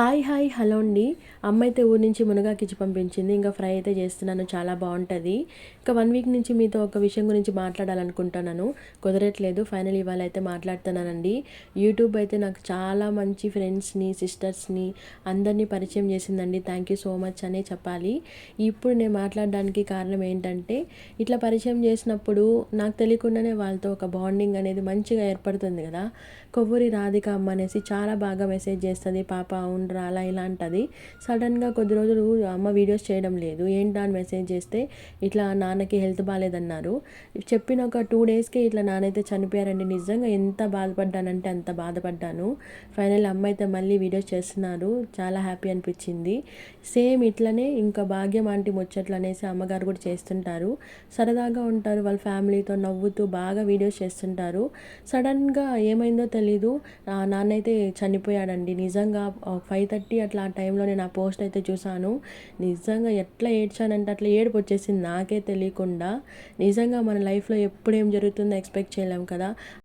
Hi hi hello అండి. అమ్మ అయితే ఊరి నుంచి మునగాకిచ్చి పంపించింది. ఇంకా ఫ్రై అయితే చేస్తున్నాను. చాలా బాగుంటుంది. ఇంకా వన్ వీక్ నుంచి మీతో ఒక విషయం గురించి మాట్లాడాలనుకుంటున్నాను. కుదరట్లేదు. ఫైనల్ ఇవాళ అయితే మాట్లాడుతున్నానండి. యూట్యూబ్ అయితే నాకు చాలా మంచి ఫ్రెండ్స్ని సిస్టర్స్ని అందరినీ పరిచయం చేసిందండి. థ్యాంక్ యూ సో మచ్ అనే చెప్పాలి. ఇప్పుడు నేను మాట్లాడడానికి కారణం ఏంటంటే ఇట్లా పరిచయం చేసినప్పుడు నాకు తెలియకుండానే వాళ్ళతో ఒక బాండింగ్ అనేది మంచిగా ఏర్పడుతుంది కదా. కొవ్వూరి రాధిక అమ్మ అనేసి చాలా బాగా మెసేజ్ చేస్తుంది. పాప అవునరా అలా ఇలా అంటుంది సడన్గా కొద్ది రోజులు అమ్మ వీడియోస్ చేయడం లేదు. ఏంటా అని మెసేజ్ చేస్తే ఇట్లా నాన్నకి హెల్త్ బాగాలేదన్నారు చెప్పిన ఒక టూ డేస్కి ఇట్లా నాన్నైతే చనిపోయారండి. నిజంగా ఎంత బాధపడ్డానంటే అంత బాధపడ్డాను. ఫైనల్ అమ్మ అయితే మళ్ళీ వీడియోస్ చేస్తున్నారు. చాలా హ్యాపీ అనిపించింది. సేమ్ ఇట్లనే ఇంకా భాగ్యం ఆంటీ ముచ్చట్లు అనేసి అమ్మగారు కూడా చేస్తుంటారు. సరదాగా ఉంటారు వాళ్ళ ఫ్యామిలీతో నవ్వుతూ బాగా వీడియోస్ చేస్తుంటారు. సడన్గా ఏమైందో తెలీదు. నాన్నైతే నాన్న అయితే చనిపోయాడండి. నిజంగా ఫైవ్ థర్టీ అట్లా ఆ టైంలో నేను ఆ పోస్ట్ అయితే చూసాను నిజంగా ఎట్లా ఏడ్చానంటే అట్లా ఏడుపు వచ్చేసింది నాకే తెలియకుండా. నిజంగా మన లైఫ్లో ఎప్పుడు ఏం జరుగుతుందో ఎక్స్పెక్ట్ చేయలేం కదా.